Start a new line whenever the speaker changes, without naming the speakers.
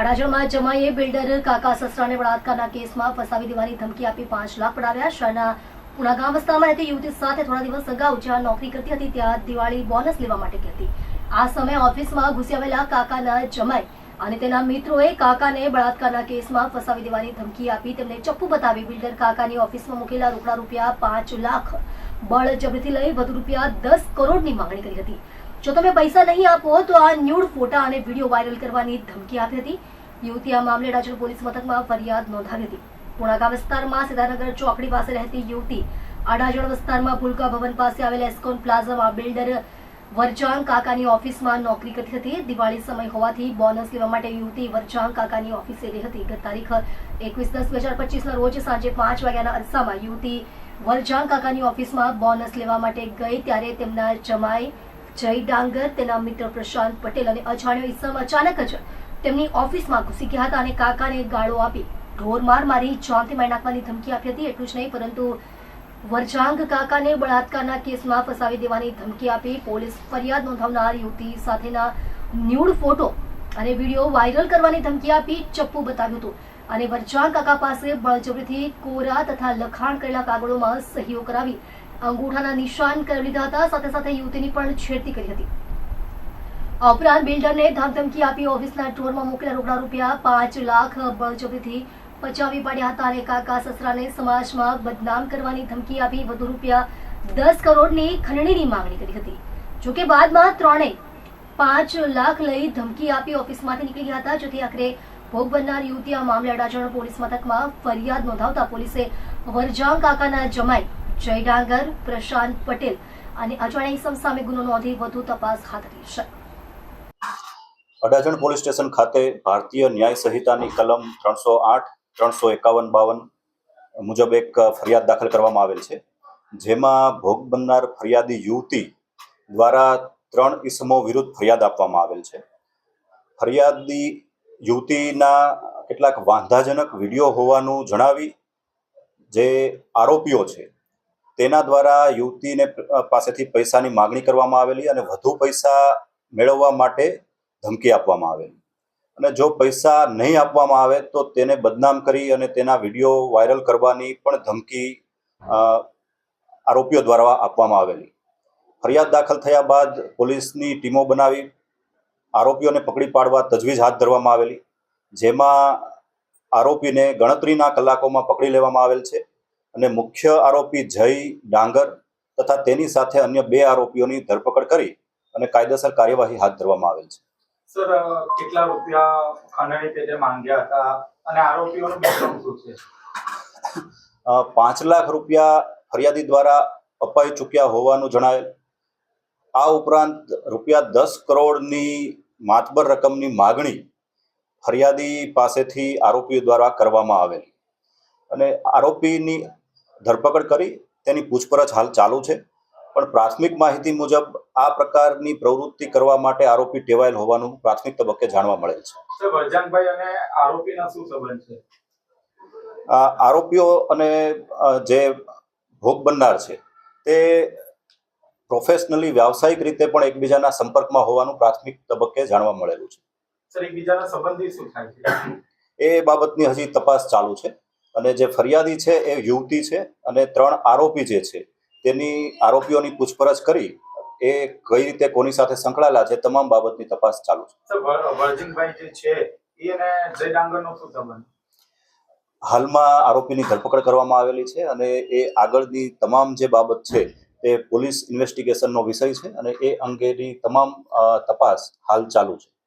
અડાજણમાં જમાઈએ builder કાકા સસરાને બળાત્કારના કેસમાં ફસાવી દેવાની ધમકી આપી પાંચ લાખ પડાવ્યા. શહેરના પુણા ગામ વિસ્તારમાં રહેતી યુવતી સાથે થોડા દિવસ અગાઉ જ્યાં નોકરી કરતી હતી, ત્યાં દિવાળી બોનસ લેવા માટે ગઈ હતી. આ સમયે ઓફિસમાં ઘૂસી આવેલા કાકાના જમાઈ અને તેના મિત્રોએ કાકાને બળાત્કારના કેસમાં ફસાવી દેવાની ધમકી આપી. તેમને ચપ્પુ બતાવી બિલ્ડર કાકાની ઓફિસમાં મૂકેલા રોકડા રૂપિયા પાંચ લાખ બળજબરીથી લઈ વધુ રૂપિયા દસ કરોડની માંગણી કરી હતી. જો તમે પૈસા નહીં આપો તો આ ન્યૂડ ફોટા અને વીડિયો વાયરલ કરવાની ધમકી આપી હતી. યુવતી આ મામલે રાજકોટ પોલીસ મથકમાં ફરિયાદ નોંધાવી હતી. પુણાકા વિસ્તારમાં સીતાનગર ચોકડી પાસે રહેતી યુવતી અડાજણ વિસ્તારમાં ભૂલકા ભવન પાસે આવેલા એસ્કોન પ્લાઝામાં બિલ્ડર વરજાંગ કાકાની ઓફિસમાં નોકરી કરતી હતી. દિવાળી સમય હોવાથી બોનસ લેવા માટે યુવતી વરજાંગ કાકાની ઓફિસે ગઈ હતી. ગત તારીખ એકવીસ દસ બે હજાર પચીસના રોજ સાંજે પાંચ વાગ્યાના અરસામાં યુવતી વરજાંગ કાકાની ઓફિસમાં બોનસ લેવા માટે ગઈ. ત્યારે તેમના જમાઈ જય ડાંગર તેના મિત્ર પ્રશાંત પટેલ અને અજાણ્યો ઈસમ અચાનક જ તેમની ઓફિસમાં ઘૂસી ગયા હતા અને કાકાને ગાળો આપી ઢોર માર મારી જાનથી મારી નાખવાની ધમકી આપી હતી, એટલું જ નહીં, પરંતુ વરજાંગ કાકાને બળાત્કારના કેસમાં ફસાવી દેવાની ધમકી આપી પોલીસ ફરિયાદ નોંધાવનાર યુવતી સાથેના ન્યૂડ ફોટો અને વીડિયો વાયરલ કરવાની ધમકી આપી ચપ્પુ બતાવ્યું હતું. અને વરજાંગ કાકા પાસે બળજબરીથી કોરા તથા લખાણ કરેલા કાગળોમાં સહીઓ કરાવી અંગૂઠાના નિશાન કરી લીધા હતા. સાથે સાથે યુવતીની પણ છેડતી કરી હતી. ઉપરાંત બિલ્ડરને ધામધમકી આપી ઓફિસના ટોરમાં મોકલેલા રોકડા રૂપિયા પાંચ લાખ બળજબરીથી પચાવી પાડ્યા હતા અને કાકા સસરાને સમાજમાં બદનામ કરવાની ધમકી આપી વધુ રૂપિયા દસ કરોડની ખંડણીની માંગણી કરી હતી. જોકે બાદમાં ત્રણેય પાંચ લાખ લઈ ધમકી આપી ઓફિસમાંથી નીકળી ગયા હતા. જેથી આખરે ભોગ બનનાર યુવતી આ મામલે અડાજણ પોલીસ મથકમાં ફરિયાદ નોંધાવતા પોલીસે વરજાંગ કાકાના જમાઈ જય ડાંગર પ્રશાંત પટેલ અને અજાણ્યા ઇસમ સામે ગુનો નોંધી વધુ તપાસ હાથ ધરી છે.
અડાજણ પોલીસ સ્ટેશન ખાતે ભારતીય ન્યાય સંહિતાની કલમ ત્રણસો આઠ, ત્રણસો એકાવન, બાવન મુજબ એક ફરિયાદ દાખલ કરવામાં આવેલ છે. જેમાં ભોગ બનનાર ફરિયાદી યુવતી દ્વારા ત્રણ ઇસમો વિરુદ્ધ ફરિયાદ આપવામાં આવેલ છે. ફરિયાદી યુવતીના કેટલાક વાંધાજનક વીડિયો હોવાનું જણાવી જે આરોપીઓ છે, તેના દ્વારા યુવતીને પાસેથી પૈસાની માગણી કરવામાં આવેલી અને વધુ પૈસા મેળવવા માટે ધમકી આપવામાં આવેલી. અને જો પૈસા નહીં આપવામાં આવે તો તેને બદનામ કરી અને તેના વીડિયો વાયરલ કરવાની પણ ધમકી આરોપીઓ દ્વારા આપવામાં આવેલી. ફરિયાદ દાખલ થયા બાદ પોલીસની ટીમો બનાવી આરોપીઓને પકડી પાડવા તજવીજ હાથ ધરવામાં આવેલી. જેમાં આરોપીને ગણતરીના કલાકોમાં પકડી લેવામાં આવેલ છે અને મુખ્ય આરોપી જય ડાંગર તથા તેની સાથે અન્ય બે આરોપીઓની ધરપકડ કરી અને કાયદેસર કાર્યવાહી હાથ ધરવામાં આવેલ છે.
સર કેટલા રૂપિયા ખંડણી પેટે માંગ્યા હતા અને આરોપીઓનું બેકગ્રાઉન્ડ શું છે?
પાંચ લાખ રૂપિયા ફરિયાદી દ્વારા અપાઈ ચૂક્યા હોવાનું જણાવેલ આ ઉપરાંત રૂપિયા દસ કરોડની માતબર રકમની માગણી ફરિયાદી પાસેથી આરોપીઓ દ્વારા કરવામાં આવેલ. અને આરોપીની ધરપકડ કરી તેની પૂછપરછ હાલ ચાલુ છે. પણ પ્રાથમિક માહિતી મુજબ આ પ્રકારની પ્રવૃત્તિ કરવા માટે આરોપી ટેવાયેલ હોવાનું પ્રાથમિક તબક્કે જાણવા મળેલ છે.
સર અને આરોપીના શું સંબંધ છે?
આ આરોપીઓ અને જે ભોગ બનનાર છે તે પ્રોફેશનલી વ્યાવસાયિક રીતે પણ એકબીજાના સંપર્કમાં હોવાનું પ્રાથમિક તબક્કે જાણવા મળેલું છે.
સર એકબીજાના સંબંધી શું થાય છે?
એ બાબતની હજી તપાસ ચાલુ છે અને જે ફરિયાદી છે એ યુવતી છે અને ત્રણ આરોપી જે છે તેની આરોપીઓની પૂછપરછ કરી એ કઈ રીતે કોની સાથે સંકળાયેલા છે તમામ બાબતની તપાસ ચાલુ છે.
સર જે છે એ જય ડાંગરનો શું સંબંધ?
હાલમાં આરોપીની ધરપકડ કરવામાં આવેલી છે અને એ આગળની તમામ જે બાબત છે તે પોલીસ ઇન્વેસ્ટિગેશનનો વિષય છે અને એ અંગેની તમામ તપાસ હાલ ચાલુ છે.